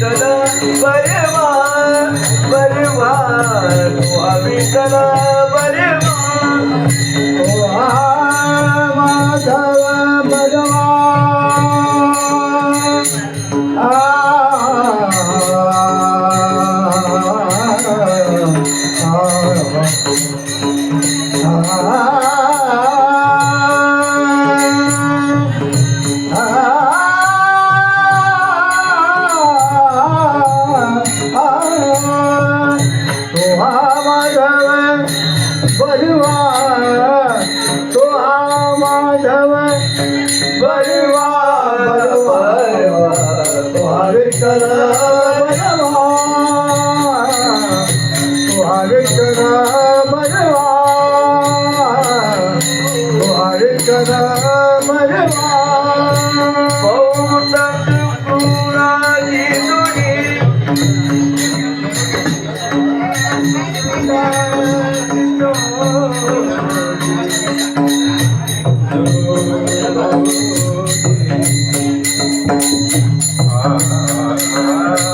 कला बर बरवाल बर मां वहा बरा हा. Ah, ah, ah.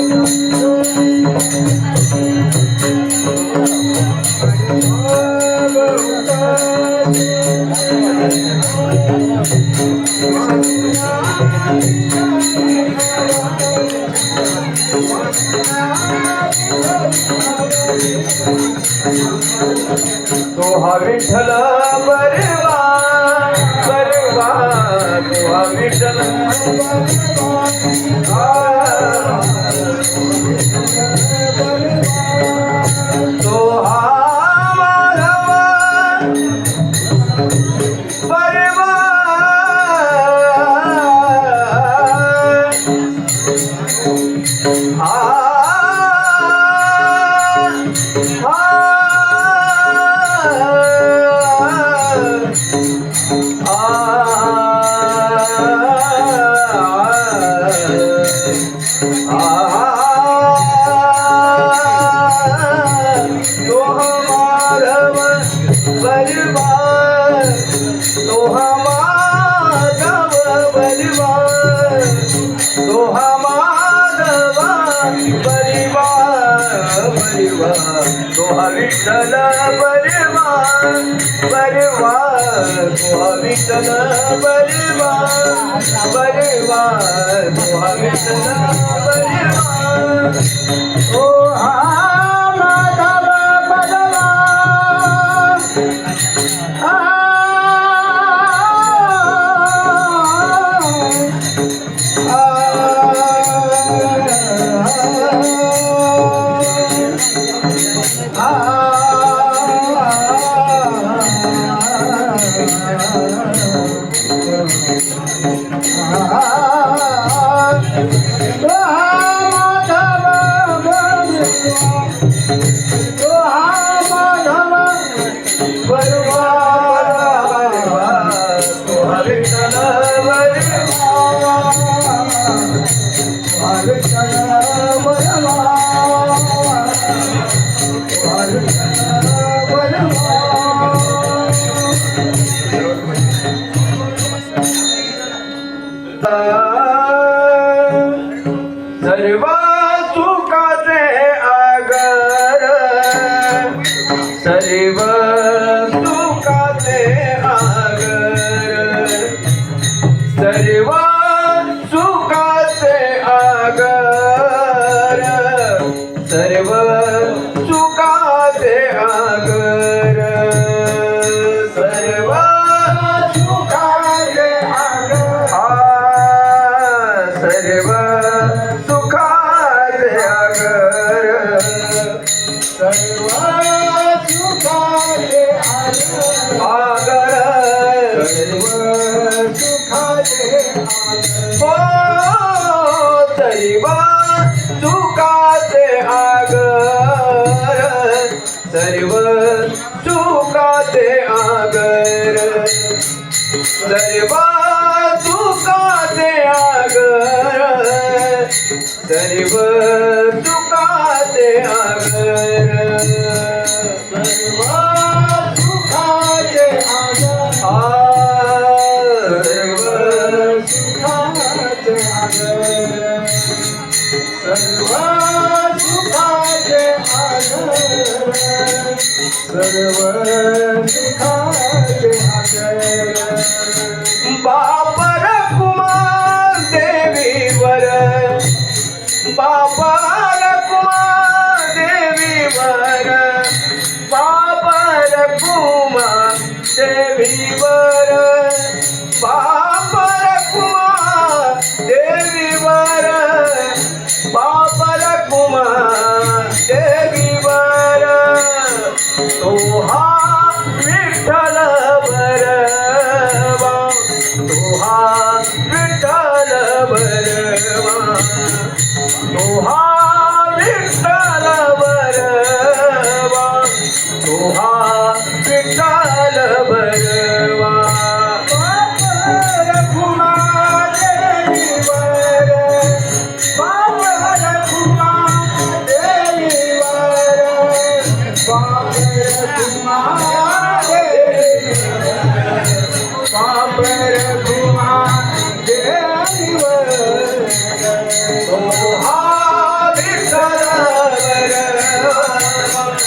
तो तो हा। વિઠલ પરવા પરવા વિઠલ પરવા ઓ હા सर्व ते आगर। सर्व सुखाचे आगर। सर्व सुखाचे आगर सर्व सुखाचे आगर सर्व सुखाचे आगर। बापर कुमार। பாபா ரகுமா தேவி வர பாபா ரகுமா தேவி வர. பா विठाल भरवा. रघुमार देवर बाप रघुमार देवर बाप रघुमार बाप रघुमार देवर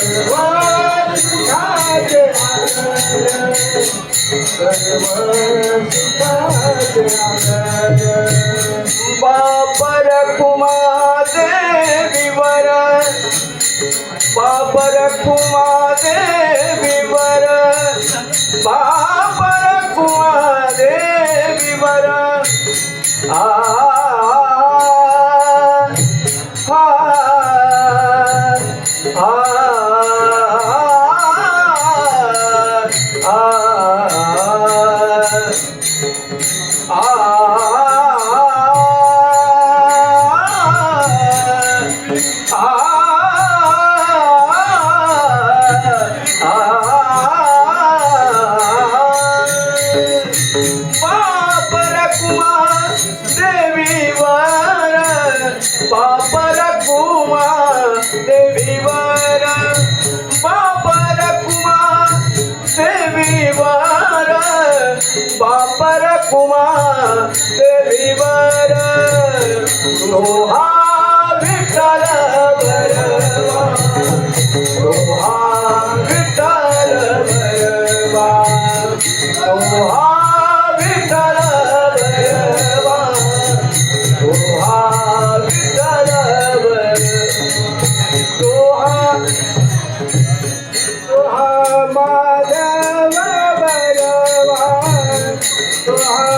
सर्व सुखाचे आनंद सर्व सुखाचे आनंद बापर कुमा देवी बापर कुमा देवी बा उमा देवीवर लोहा विठ्ठल वर लोहा विठ्ठल वरवा लोहा विठ्ठल वरवा लोहा विठ्ठल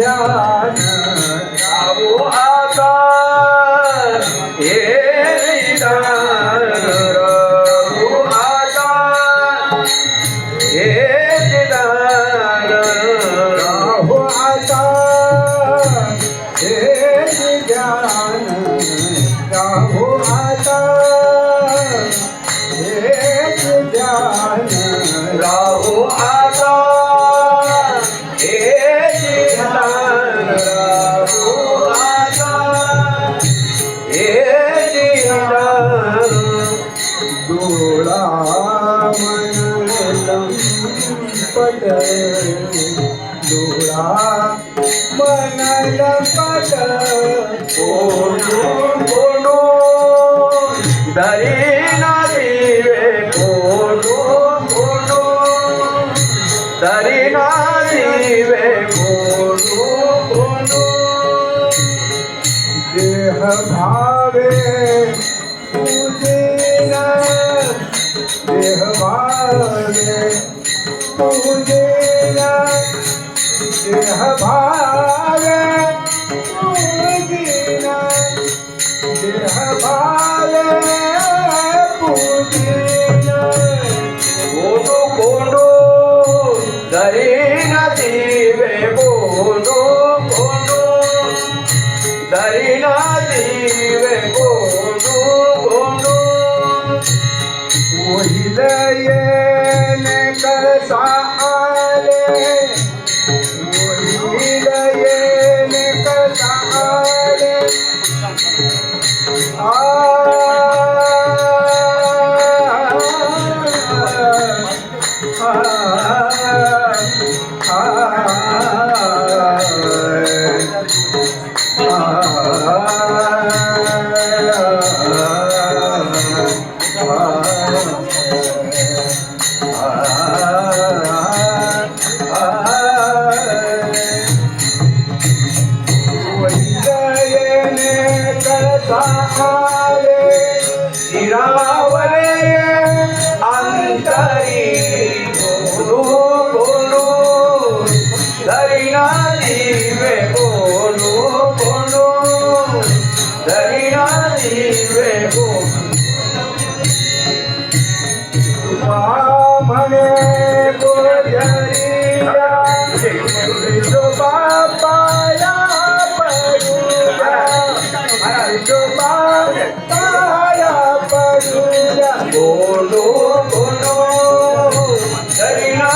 ಧ್ಯಾನ Hare गोजरिया